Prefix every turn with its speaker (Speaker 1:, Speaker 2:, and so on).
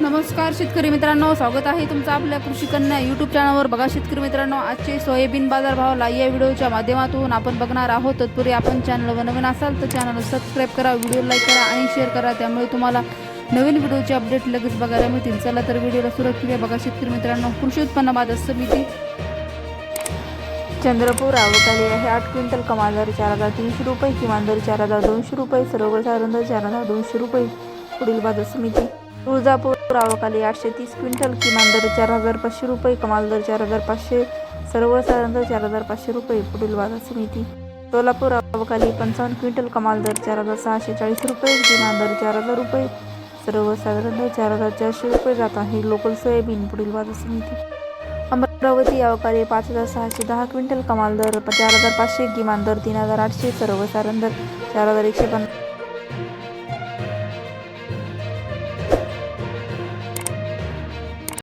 Speaker 1: नमस्कार शेतकरी मित्रांनो स्वागत आहे तुमचं आपल्या कृषी कन्या यूट्यूब चॅनलवर बघा शेतकरी मित्रांनो आजचे सोयाबीन बाजार भाव या व्हिडिओच्या माध्यमातून आपण बघणार आहोत. तत्पूर्वी आपण चॅनलवर नवीन असाल तर चॅनल सबस्क्राईब करा व्हिडिओ लाईक करा आणि शेअर करा. त्यामुळे तुम्हाला नवीन व्हिडिओचे अपडेट लगेच बघायला मिळतील. चला तर व्हिडिओला सुरुवात केली बघा शेतकरी मित्रांनो कृषी उत्पन्न बाजार समिती चंद्रपूर आवकाली आहे. आठ क्विंटल कमाल दर चार हजार तीनशे रुपये किमान दर चार हजार दोनशे रुपये सर्वसाधारण दर चार हजार दोनशे रुपये. पुढील बाजार समिती तुळजापूर आवकाली आठशे तीस क्विंटल किमान दर चार हजार पाचशे रुपये कमाल दर चार हजार पाचशे सर्वसाधारण दर चार हजार पाचशे रुपये पुढील बाजार समिती. सोलापूर आवकाली पंचावन्न क्विंटल कमाल दर चार हजार सहाशे चाळीस रुपये किमान दर चार हजार रुपये सर्वसाधारण दर चार हजार चारशे रुपये जात आहे लोकल सोयाबीन पुढील बाजार समिती. अमरावती अवकाळी पाच हजार सहाशे दहा क्विंटल कमाल दर चार हजार पाचशे किमान दर तीन हजार आठशे सर्वसाधारण दर चार हजार एकशे पन्नास